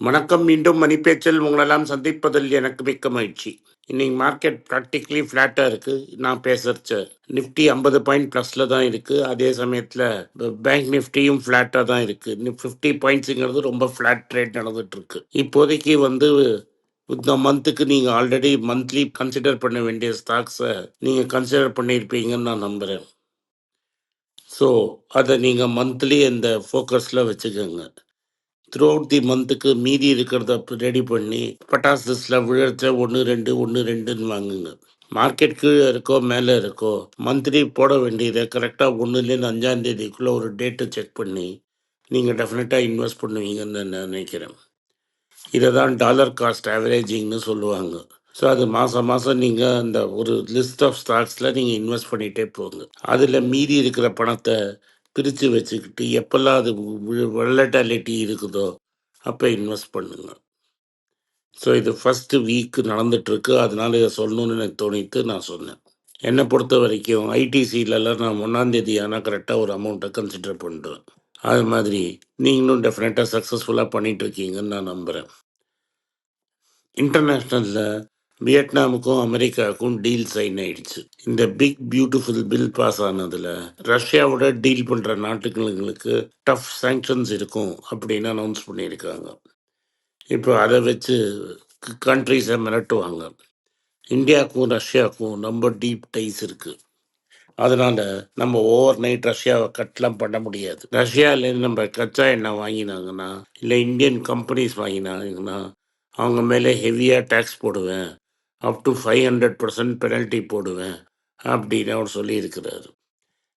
வணக்கம் மீண்டும் மணிப்பேச்சில் உங்களெல்லாம் சந்திப்பதில் எனக்கு மிக்க மகிழ்ச்சி. இன்னைக்கு மார்க்கெட் ப்ராக்டிக்கலி ஃப்ளாட்டாக இருக்குது நான் பேசுறச்ச நிஃப்டி ஐம்பது பாயிண்ட் ப்ளஸில் தான் இருக்குது அதே சமயத்தில் பேங்க் நிஃப்டியும் ஃப்ளாட்டாக தான் இருக்குது ஃபிஃப்டி பாயிண்ட்ஸுங்கிறது ரொம்ப ஃப்ளாட் ட்ரேட் நடந்துட்டு இருக்கு இப்போதைக்கு வந்து இந்த மந்த்துக்கு நீங்கள் ஆல்ரெடி மந்த்லி கன்சிடர் பண்ண வேண்டிய ஸ்டாக்ஸை நீங்கள் கன்சிடர் பண்ணியிருப்பீங்கன்னு நான் நம்புகிறேன் ஸோ அதை நீங்கள் மந்த்லி இந்த ஃபோக்கஸில் வச்சுக்கோங்க. த்ரூ அவுட் தி மந்த்துக்கு மீதி இருக்கிறத ரெடி பண்ணி பட்டாசு லிஸ்டில் விழுறச்ச ஒன்று ரெண்டு ஒன்று ரெண்டுன்னு வாங்குங்க. மார்க்கெட் கீழே இருக்கோ மேலே இருக்கோ மந்த்லி போட வேண்டியதை கரெக்டாக ஒன்றுலேருந்து அஞ்சாம் தேதிக்குள்ளே ஒரு டேட்டை செக் பண்ணி நீங்கள் டெஃபினட்டாக இன்வெஸ்ட் பண்ணுவீங்கன்னு நான் நினைக்கிறேன். இதை தான் டாலர் காஸ்ட் ஆவரேஜிங்னு சொல்லுவாங்க. ஸோ அது மாதம் மாதம் நீங்கள் அந்த ஒரு லிஸ்ட் ஆஃப் ஸ்டாக்ஸில் நீங்கள் இன்வெஸ்ட் பண்ணிகிட்டே போங்க. அதில் மீதி இருக்கிற பணத்தை பிரித்து வச்சுக்கிட்டு எப்போல்லாம் அது வெள்ளட்டாலிட்டி இருக்குதோ அப்போ இன்வெஸ்ட் பண்ணுங்க. ஸோ இது ஃபஸ்ட்டு வீக் நடந்துட்டுருக்கு. அதனால் இதை சொல்லணும்னு எனக்கு தோணித்து நான் சொன்னேன். என்னை பொறுத்த வரைக்கும் ஐடிசியிலலாம் நான் ஒன்றாந்தேதி ஆனால் கரெக்டாக ஒரு அமௌண்ட்டை கன்சிடர் பண்ணுறேன் அது மாதிரி நீங்களும் டெஃபினட்டாக சக்ஸஸ்ஃபுல்லாக பண்ணிகிட்டு இருக்கீங்கன்னு நான் நம்புகிறேன் இன்டர்நேஷ்னலில் வியட்நாமுக்கும் அமெரிக்காவுக்கும் டீல் சைன் ஆயிடுச்சு. இந்த பிக் பியூட்டிஃபுல் பில் பாஸ் ஆனதில் ரஷ்யாவோட டீல் பண்ணுற நாட்டுகளுக்கு டஃப் சாங்ஷன்ஸ் இருக்கும் அப்படின்னு அனௌன்ஸ் பண்ணியிருக்காங்க. இப்போ அதை வச்சு கண்ட்ரிஸை மிரட்டுவாங்க. இந்தியாவுக்கும் ரஷ்யாவுக்கும் ரொம்ப டீப் டைஸ் இருக்குது அதனால நம்ம ஓவர் நைட் ரஷ்யாவை கட்லாம் பண்ண முடியாது. ரஷ்யாவிலேருந்து நம்ம கச்சா எண்ணெய் வாங்கினாங்கன்னா இல்லை இந்தியன் கம்பெனிஸ் வாங்கினாங்கன்னா அவங்க மேலே ஹெவியாக டேக்ஸ் போடுவேன். Up to five hundred percent penalty போடுவேன் அப்படின்னு அவர் சொல்லியிருக்கிறாரு.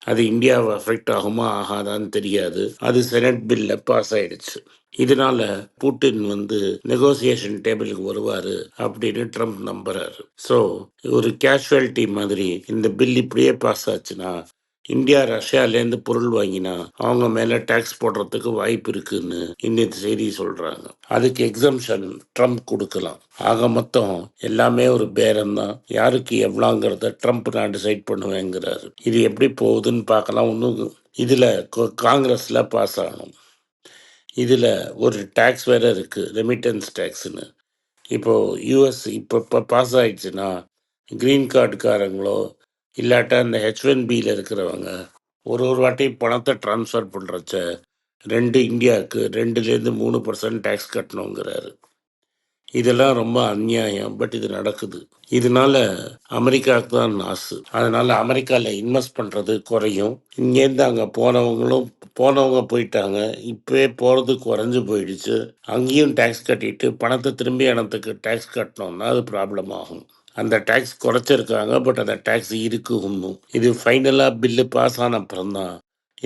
அது இந்தியாவை அஃபெக்ட் ஆகுமா ஆகாதான்னு தெரியாது. அது செனட் பில்ல பாஸ் ஆயிடுச்சு. இதனால புட்டின் வந்து நெகோசியேஷன் டேபிளுக்கு வருவாரு அப்படின்னு ட்ரம்ப் நம்புறாரு. ஸோ ஒரு கேஷுவாலிட்டி மாதிரி இந்த பில் இப்படியே பாஸ் ஆச்சுன்னா இந்தியா ரஷ்யாலேருந்து பொருள் வாங்கினா அவங்க மேலே டேக்ஸ் போடுறதுக்கு வாய்ப்பு இருக்குன்னு இந்த செய்தி சொல்கிறாங்க அதுக்கு எக்ஸம்ஷன் ட்ரம்ப் கொடுக்கலாம். ஆக மொத்தம் எல்லாமே ஒரு பேரம் தான் யாருக்கு எவ்வளோங்கிறத ட்ரம்ப் நான் டிசைட் பண்ணுவேங்கிறாரு. இது எப்படி போகுதுன்னு பார்க்கலாம். ஒன்றும் இதில் காங்கிரஸில் பாஸ் ஆகணும். இதில் ஒரு டேக்ஸ் வேறு இருக்குது ரெமிட்டன்ஸ் டேக்ஸ்னு இப்போது யூஎஸ் இப்போ இப்போ பாஸ் ஆகிடுச்சுன்னா க்ரீன் கார்டுக்காரங்களோ இல்லாட்டா இந்த ஹெச் ஒன் பியில் இருக்கிறவங்க ஒரு ஒரு வாட்டி பணத்தை ட்ரான்ஸ்ஃபர் பண்ணுறச்ச ரெண்டு இந்தியாவுக்கு ரெண்டுலேருந்து மூணு பர்சன்ட் டேக்ஸ் கட்டணுங்கிறாரு. இதெல்லாம் ரொம்ப அநியாயம் பட் இது நடக்குது. இதனால அமெரிக்காவுக்கு தான் நாசு அதனால அமெரிக்காவில் இன்வெஸ்ட் பண்ணுறது குறையும். இங்கேருந்து அங்கே போனவங்களும் போனவங்க போயிட்டாங்க. இப்போவே போகிறது குறைஞ்சு போயிடுச்சு. அங்கேயும் டேக்ஸ் கட்டிட்டு பணத்தை திரும்பி இனத்துக்கு டேக்ஸ் கட்டணும்னா அது ப்ராப்ளம் ஆகும். அந்த டேக்ஸ் குறைச்சிருக்காங்க பட் அந்த டேக்ஸ் இருக்கு இன்னும். இது ஃபைனலாக பில்லு பாஸ் ஆன அப்புறம் தான்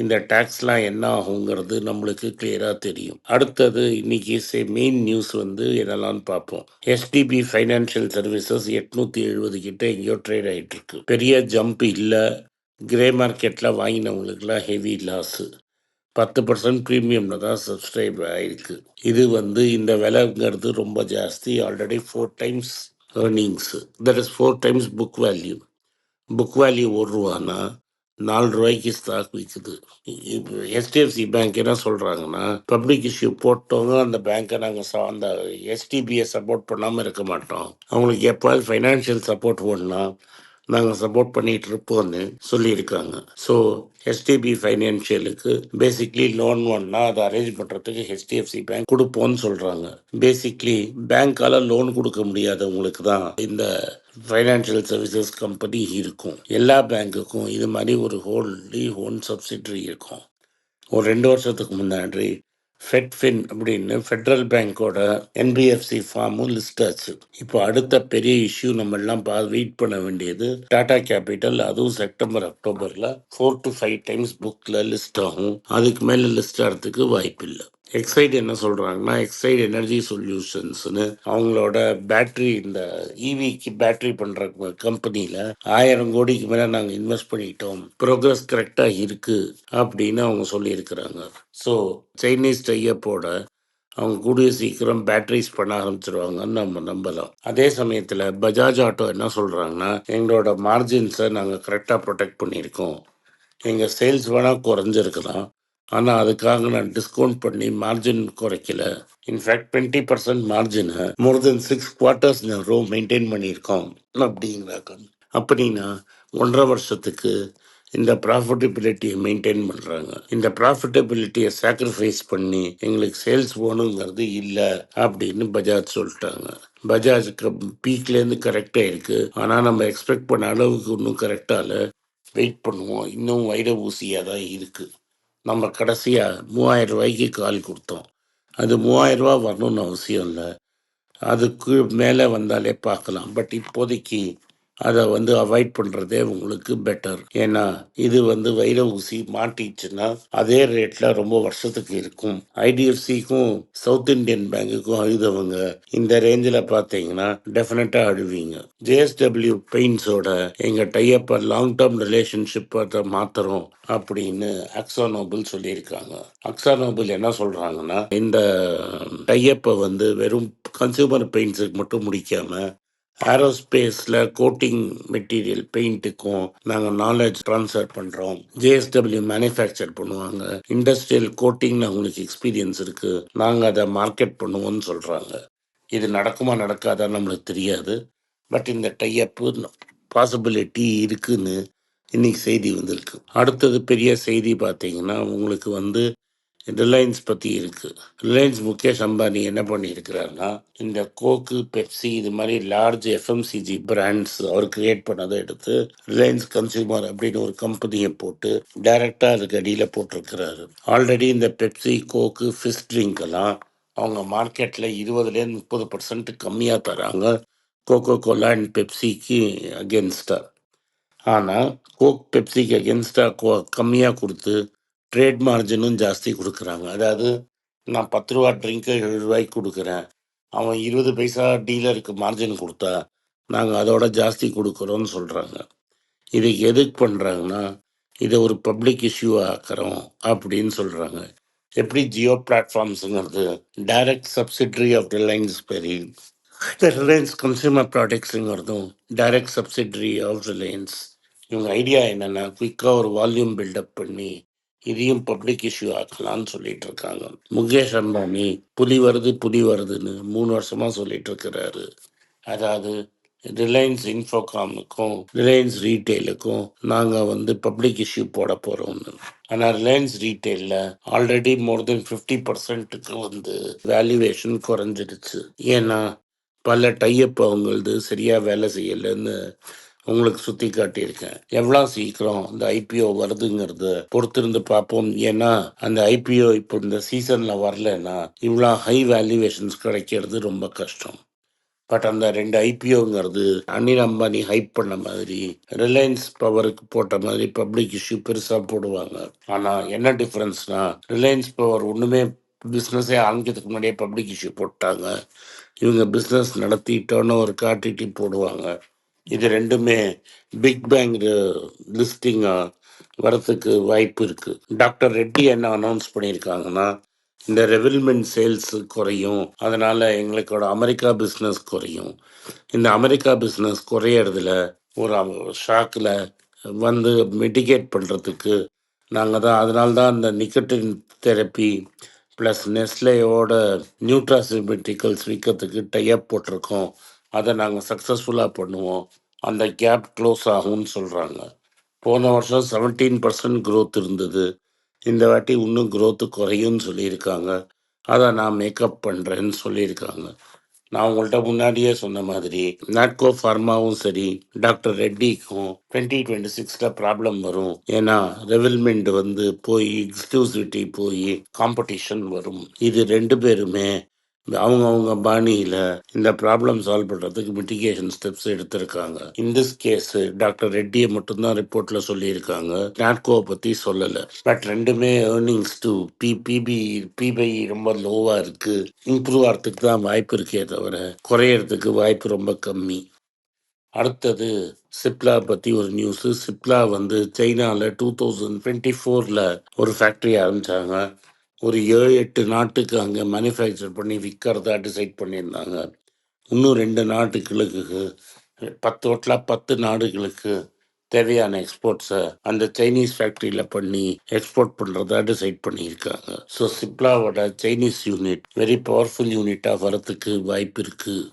இந்த டேக்ஸ்லாம் என்ன ஆகுங்கிறது நம்மளுக்கு கிளியராக தெரியும். அடுத்தது இன்னைக்கு சே மெயின் நியூஸ் வந்து என்னெல்லாம் பார்ப்போம். எஸ்டிபி ஃபைனான்ஷியல் சர்வீசஸ் எட்நூற்றி எழுபது கிட்ட எங்கேயோ ட்ரேட் ஆகிட்டு இருக்கு பெரிய ஜம்ப் இல்லை. கிரே மார்க்கெட்டில் வாங்கினவங்களுக்குலாம் ஹெவி லாஸு பத்து பர்சன்ட் ப்ரீமியமில் தான் சப்ஸ்கிரைப் ஆகிருக்கு இது வந்து இந்த விலைங்கிறது ரொம்ப ஜாஸ்தி. Already four times earnings that is four times book value book value ஒரு ரூபானா நாலு ரூபாய்க்கு ஸ்டாக் விற்குது இப்போ ஹெச்டிஎஃப்சி பேங்க் என்ன சொல்கிறாங்கன்னா பப்ளிக் இஷ்யூ போட்டவங்க அந்த பேங்க்கை நாங்கள் அந்த எஸ்டிபியை சப்போர்ட் பண்ணாமல் இருக்க மாட்டோம். அவங்களுக்கு எப்போது ஃபைனான்ஷியல் சப்போர்ட் வேணும்னா நாங்கள் சப்போர்ட் பண்ணிட்டு இருப்போம்னு சொல்லியிருக்காங்க ஸோ ஹெச்டிபி ஃபைனான்ஷியலுக்கு பேசிக்லி லோன் ஒன்னா அதை அரேஞ்ச் பண்ணுறதுக்கு ஹெச்டிஎஃப்சி பேங்க் கொடுப்போம்னு சொல்கிறாங்க பேசிக்லி பேங்க்கால லோன் கொடுக்க முடியாதவங்களுக்கு தான் இந்த ஃபைனான்ஷியல் சர்வீசஸ் கம்பெனி இருக்கும். எல்லா பேங்க்குக்கும் இது மாதிரி ஒரு ஹோல்லி ஹோன் சப்சிடரி இருக்கும். ஒரு ரெண்டு வருஷத்துக்கு முன்னாடி ஃபெட்ஃபின் அப்படின்னு ஃபெட்ரல் பேங்கோட என்பிஎஃப்சி ஃபார்மும் லிஸ்ட் ஆச்சு. இப்போ அடுத்த பெரிய இஷ்யூ நம்ம எல்லாம் பா வெயிட் பண்ண வேண்டியது டாடா கேபிட்டல் அதுவும் செப்டம்பர் அக்டோபரில் ஃபோர் டு ஃபைவ் டைம்ஸ் புக்கில் லிஸ்ட் ஆகும். அதுக்கு மேலே லிஸ்ட் ஆகிறதுக்கு வாய்ப்பு இல்லை எக்ஸைட் என்ன சொல்கிறாங்கன்னா எக்ஸைட் எனர்ஜி சொல்யூஷன்ஸ்னு அவங்களோட பேட்ரி இந்த இவிக்கு பேட்ரி பண்ணுற கம்பெனியில் ஆயிரம் கோடிக்கு மேலே நாங்கள் இன்வெஸ்ட் பண்ணிட்டோம். ப்ரோக்ரஸ் கரெக்டாக இருக்குது அப்படின்னு அவங்க சொல்லியிருக்கிறாங்க. ஸோ சைனீஸ் டையப்போட அவங்க கூடிய சீக்கிரம் பேட்டரிஸ் பண்ண ஆரம்பிச்சிருவாங்கன்னு நம்ம நம்பலாம். அதே சமயத்தில் பஜாஜ் ஆட்டோ என்ன சொல்கிறாங்கன்னா எங்களோட மார்ஜின்ஸை நாங்கள் கரெக்டாக ப்ரொடெக்ட் பண்ணியிருக்கோம். எங்கள் சேல்ஸ் வேணால் குறைஞ்சிருக்கலாம். ஆனால் அதுக்காக நான் டிஸ்கவுண்ட் பண்ணி மார்ஜின் குறைக்கல. In fact twenty percent மார்ஜினை more than six quarters row maintain பண்ணியிருக்கோம். அப்படிங்கிறாங்க அப்படின்னா ஒன்றரை வருஷத்துக்கு இந்த ப்ராஃபிட்டபிலிட்டியை மெயின்டைன் பண்ணுறாங்க இந்த ப்ராஃபிட்டபிலிட்டியை சாக்ரிஃபைஸ் பண்ணி எங்களுக்கு சேல்ஸ் போகணுங்கிறது இல்லை அப்படின்னு பஜாஜ் சொல்லிட்டாங்க. பஜாஜுக்கு பீக்லேருந்து கரெக்டாக இருக்குது ஆனால் நம்ம எக்ஸ்பெக்ட் பண்ண அளவுக்கு இன்னும் கரெக்டாக வெயிட் பண்ணுவோம். இன்னும் வைர ஊசியாக தான் இருக்குது நம்ம கடைசியாக மூவாயிரம் ரூபாய்க்கு கால் கொடுத்தோம். அது மூவாயிரம் ரூபா வரணும்னு அவசியம் இல்லை. அதுக்கு மேலே வந்தாலே பார்க்கலாம். பட் இப்போதைக்கு அதை வந்து அவாய்ட் பண்ணுறதே உங்களுக்கு பெட்டர் ஏன்னா இது வந்து வைர ஊசி மாட்டிச்சுன்னா அதே ரேட்டில் ரொம்ப வருஷத்துக்கு இருக்கும். ஐடிஎஃப்சிக்கும் சவுத் இந்தியன் பேங்குக்கும் அழுதவங்க இந்த ரேஞ்சில் பார்த்தீங்கன்னா டெஃபினட்டாக அழுவீங்க. ஜேஎஸ்டபிள்யூ பெயிண்ட்ஸோட எங்கள் டைப்பை லாங் டேர்ம் ரிலேஷன்ஷிப்பை மாத்திரம் அப்படின்னு அக்ஸா சொல்லியிருக்காங்க. அக்ஸா என்ன சொல்கிறாங்கன்னா இந்த டைப்பை வந்து வெறும் கன்சியூமர் பெயிண்ட்ஸுக்கு மட்டும் முடிக்காமல் ஏரோஸ்பேஸில் கோட்டிங் மெட்டீரியல் பெயிண்ட்டுக்கும் நாங்கள் நாலேஜ் ட்ரான்ஸ்ஃபர் பண்ணுறோம் ஜேஎஸ்டபிள்யூ மேனுஃபேக்சர் பண்ணுவாங்க. இண்டஸ்ட்ரியல் கோட்டிங்கில் அவங்களுக்கு எக்ஸ்பீரியன்ஸ் இருக்குது நாங்கள் அதை மார்க்கெட் பண்ணுவோம்னு சொல்கிறாங்க இது நடக்குமா நடக்காதா நம்மளுக்கு தெரியாது. பட் இந்த டைஅப்பு பாசிபிலிட்டி இருக்குதுன்னு இன்னைக்கு செய்தி வந்திருக்கு. அடுத்தது பெரிய செய்தி பார்த்தீங்கன்னா உங்களுக்கு வந்து ரிலையன்ஸ் பற்றி இருக்குது ரிலையன்ஸ் முகேஷ் அம்பானி என்ன பண்ணியிருக்கிறாருன்னா இந்த கோக்கு பெப்சி இது மாதிரி லார்ஜ் எஃப்எம்சிஜி பிராண்ட்ஸ் அவர் கிரியேட் பண்ணதை எடுத்து ரிலையன்ஸ் கன்சியூமர் அப்படின்னு ஒரு கம்பெனியை போட்டு டைரெக்டாக அதுக்கு அடியில் போட்டிருக்கிறாரு. ஆல்ரெடி இந்த பெப்சி கோக்கு ஃபிஷ் ட்ரிங்க் எல்லாம் அவங்க மார்க்கெட்டில் இருபதுலேருந்து முப்பது பர்சன்ட் கம்மியாக தராங்க. கோகோ கோலா அண்ட் பெப்சிக்கு அகேன்ஸ்டாக ஆனால் கோக் பெப்சிக்கு அகேன்ஸ்டாக கோ கம்மியாக கொடுத்து ட்ரேட் மார்ஜினும் ஜாஸ்தி கொடுக்குறாங்க. அதாவது நான் பத்து ரூபா ட்ரிங்க்கு ஏழு ரூபாய்க்கு கொடுக்குறேன். அவன் இருபது பைசா டீலருக்கு மார்ஜின் கொடுத்தா நாங்கள் அதோட ஜாஸ்தி கொடுக்குறோன்னு சொல்கிறாங்க இதை எதுக்கு பண்ணுறாங்கன்னா இதை ஒரு பப்ளிக் இஷ்யூ ஆக்கிறோம் அப்படின்னு சொல்கிறாங்க எப்படி ஜியோ பிளாட்ஃபார்ம்ஸுங்கிறது டைரக்ட் சப்சிட்ரி ஆஃப் ரிலையன்ஸ் பெரி ரிலையன்ஸ் கன்சியூமர் ப்ராடக்ட்ஸுங்கிறதும் டைரக்ட் சப்சிட்ரி ஆஃப் ரிலையன்ஸ் இவங்க ஐடியா என்னென்னா குயிக்காக ஒரு வால்யூம் பில்டப் பண்ணி இதையும் பப்ளிக் இஷ்யூ ஆக்கலாம்னு சொல்லிட்டு இருக்காங்க. முகேஷ் அம்பானி புலி வருது புலி வருதுன்னு மூணு வருஷமா சொல்லிட்டு இருக்கிறாரு. அதாவது ரிலையன்ஸ் இன்ஃபோகாமுக்கும் ரிலையன்ஸ் ரீட்டைலுக்கும் நாங்கள் வந்து பப்ளிக் இஷ்யூ போட போகிறோம்னு ஆனால் ரிலையன்ஸ் ரீட்டைலில் ஆல்ரெடி மோர் தென் ஃபிஃப்டி பர்சன்ட்டுக்கு வந்து வேல்யூவேஷன் குறைஞ்சிடுச்சு. ஏன்னா பல டைப் அவங்களது சரியாக வேலை செய்யலைன்னு உங்களுக்கு சுற்றி காட்டியிருக்கேன். எவ்வளோ சீக்கிரம் இந்த ஐபிஓ வருதுங்கிறத பொறுத்திருந்து பார்ப்போம். ஏன்னா அந்த ஐபிஓ இப்போ இந்த சீசனில் வரலன்னா இவ்வளோ ஹை வேல்யூவேஷன்ஸ் கிடைக்கிறது ரொம்ப கஷ்டம். பட் அந்த ரெண்டு ஐபிஓங்கிறது அனில் அம்பானி ஹைப் பண்ண மாதிரி ரிலையன்ஸ் பவருக்கு போட்ட மாதிரி பப்ளிக் இஷ்யூ பெருசாக போடுவாங்க. ஆனால் என்ன டிஃப்ரென்ஸ்னா ரிலையன்ஸ் பவர் ஒன்றுமே பிஸ்னஸே ஆரம்பிக்கிறதுக்கு முன்னாடியே பப்ளிக் இஷ்யூ போட்டாங்க. இவங்க பிஸ்னஸ் நடத்தி டேர்ன் ஓவர் காட்டிட்டு போடுவாங்க. இது ரெண்டுமே பிக் பேங் லிஸ்டிங்காக வரத்துக்கு வாய்ப்பு இருக்குது டாக்டர் ரெட்டி என்ன அனௌன்ஸ் பண்ணியிருக்காங்கன்னா இந்த ரெவில்மெண்ட் சேல்ஸ் குறையும். அதனால் எங்களுக்கோட அமெரிக்கா பிஸ்னஸ் குறையும். இந்த அமெரிக்கா பிஸ்னஸ் குறையறதுல ஒரு ஷாக்கில் வந்து மெடிகேட் பண்ணுறதுக்கு நாங்கள் தான் அதனால தான் இந்த நிக்கட்டின் தெரப்பி ப்ளஸ் நெஸ்லேயோட நியூட்ராசிமெட்டிக்கல்ஸ் விற்கிறதுக்கு டைப் போட்டிருக்கோம். அதை நாங்கள் சக்ஸஸ்ஃபுல்லாக பண்ணுவோம். அந்த கேப் க்ளோஸ் ஆகும்னு சொல்கிறாங்க போன வருஷம் செவன்டீன் பர்சன்ட் க்ரோத் இருந்தது. இந்த வாட்டி இன்னும் க்ரோத்து குறையும்னு சொல்லியிருக்காங்க. அதை நான் மேக்கப் பண்ணுறேன்னு சொல்லியிருக்காங்க. நான் உங்கள்கிட்ட முன்னாடியே சொன்ன மாதிரி நாட்கோ ஃபார்மாவும் சரி டாக்டர் ரெட்டிக்கும் டுவெண்ட்டி டுவெண்ட்டி சிக்ஸில் ப்ராப்ளம் வரும். ஏன்னா ரெவில்மெண்ட் வந்து போய் எக்ஸ்க்ளூசிவிட்டி போய் காம்படிஷன் வரும். இது ரெண்டு பேருமே அவங்க அவங்க பாணியில் இந்த ப்ராப்ளம் சால்வ் பண்ணுறதுக்கு மிட்டிகேஷன் ஸ்டெப்ஸ் எடுத்திருக்காங்க. இன் திஸ் கேஸ் டாக்டர் ரெட்டியை மட்டும்தான் ரிப்போர்ட்டில் சொல்லியிருக்காங்க. நாட்கோவை பற்றி சொல்லலை. பட் ரெண்டுமே earnings to P PP PP ரொம்ப லோவாக இருக்குது இம்ப்ரூவ் ஆகிறதுக்கு தான் வாய்ப்பு இருக்கே தவிர குறையறதுக்கு வாய்ப்பு ரொம்ப கம்மி. அடுத்தது சிப்லா பற்றி ஒரு நியூஸு சிப்லா வந்து சைனாவில் டூ தௌசண்ட் டுவெண்ட்டி ஃபோரில் ஒரு ஃபேக்ட்ரி ஆரம்பித்தாங்க ஒரு ஏழு எட்டு நாட்டுக்கு அங்கே மேனுஃபேக்சர் பண்ணி விற்கிறதா டிசைட் பண்ணியிருந்தாங்க. இன்னும் ரெண்டு நாட்டுகளுக்கு பத்து ஓட்டலாக பத்து நாடுகளுக்கு தேவையான எக்ஸ்போர்ட்ஸை அந்த சைனீஸ் ஃபேக்ட்ரியில் பண்ணி எக்ஸ்போர்ட் பண்ணுறதா டிசைட் பண்ணியிருக்காங்க. ஸோ சிப்லாவோட சைனீஸ் யூனிட் வெரி பவர்ஃபுல் யூனிட்டாக வரத்துக்கு வாய்ப்பு இருக்குது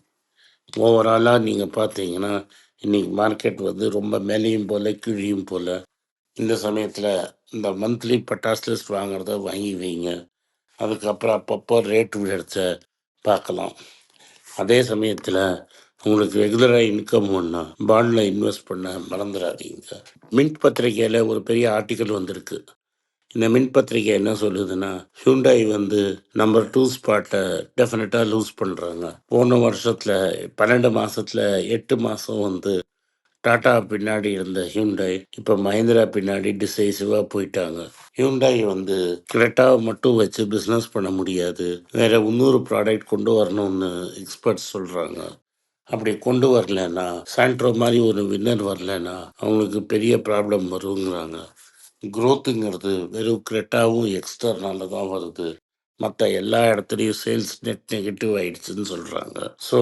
ஓவராலாக நீங்கள் பார்த்தீங்கன்னா இன்றைக்கி மார்க்கெட் வந்து ரொம்ப மேலேயும் போல் கீழியும் போல் இந்த சமயத்தில் இந்த மந்த்லி பட்டாசு லிஸ்ட் வாங்குறத வாங்கி வைங்க. அதுக்கப்புறம் அப்பப்போ ரேட் விழுறத பார்க்கலாம். அதே சமயத்தில் உங்களுக்கு ரெகுலராக இன்கம் ஒன்றா பாண்டில் இன்வெஸ்ட் பண்ண மறந்துடாதீங்க மின் பத்திரிகையில் ஒரு பெரிய ஆர்டிக்கல் வந்திருக்கு. இந்த மின் பத்திரிகை என்ன சொல்லுதுன்னா ஹியூண்டாய் வந்து நம்பர் டூ ஸ்பாட்டை டெஃபினட்டாக லூஸ் பண்ணுறாங்க போன வருஷத்தில் பன்னெண்டு மாதத்தில் எட்டு மாதம் வந்து டாடா பின்னாடி இருந்த ஹியூண்டாய் இப்போ மஹிந்திரா பின்னாடி டிசைசிவாக போயிட்டாங்க. ஹியூண்டாய் வந்து கிரெட்டாவை மட்டும் வச்சு பிஸ்னஸ் பண்ண முடியாது. வேற இன்னொரு ப்ராடக்ட் கொண்டு வரணும்னு எக்ஸ்பர்ட்ஸ் சொல்கிறாங்க அப்படி கொண்டு வரலன்னா சாண்ட்ரோ மாதிரி ஒரு வின்னர் வரலன்னா அவங்களுக்கு பெரிய ப்ராப்ளம் வருங்கிறாங்க. க்ரோத்துங்கிறது வெறும் கிரெட்டாவும் எக்ஸ்டர்னால தான் வருது. மற்ற எல்லா இடத்துலையும் சேல்ஸ் நெட் நெகட்டிவ் ஆயிடுச்சுன்னு சொல்கிறாங்க ஸோ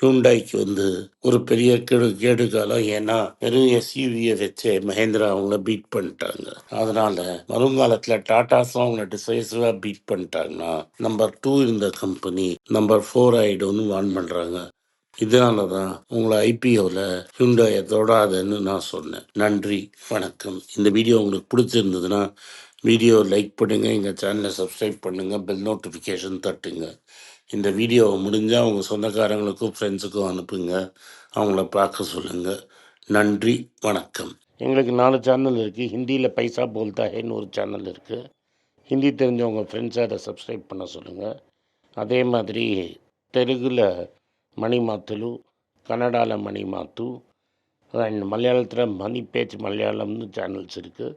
ஹியூண்டாய்க்கு வந்து ஒரு பெரிய கெடு கேடு காலம் ஏன்னா வெறும் எஸ்யூவியை வச்சு மஹேந்திரா அவங்கள பீட் பண்ணிட்டாங்க. அதனால வருங்காலத்தில் டாட்டாஸும் அவங்கள டிசைசிவாக பீட் பண்ணிட்டாங்கன்னா நம்பர் டூ இருந்த கம்பெனி நம்பர் ஃபோர் ஆகிடும்னு வார்ன் பண்ணுறாங்க இதனால தான் உங்களை ஐபிஓவில் ஹியூண்டாயை தொடாதுன்னு நான் சொன்னேன். நன்றி வணக்கம். இந்த வீடியோ உங்களுக்கு பிடிச்சிருந்ததுன்னா வீடியோ லைக் பண்ணுங்கள் எங்கள் சேனலை சப்ஸ்கிரைப் பண்ணுங்கள் பெல் நோட்டிஃபிகேஷன் தட்டுங்க. இந்த வீடியோவை முடிஞ்சால் உங்கள் சொந்தக்காரங்களுக்கும் ஃப்ரெண்ட்ஸுக்கும் அனுப்புங்க. அவங்கள பார்க்க சொல்லுங்கள் நன்றி வணக்கம். எங்களுக்கு நாலு சேனல் இருக்குது ஹிந்தியில் பைசா போல்தா ஹேன்னு ஒரு சேனல் இருக்குது ஹிந்தி தெரிஞ்சவங்க ஃப்ரெண்ட்ஸை அதை சப்ஸ்கிரைப் பண்ண சொல்லுங்கள் அதே மாதிரி தெலுங்கில் மணி மாத்துலு கன்னடாவில் மணி மாத்து அண்ட் மலையாளத்தில் மணி பேச்சு மலையாளம்னு சேனல்ஸ் இருக்குது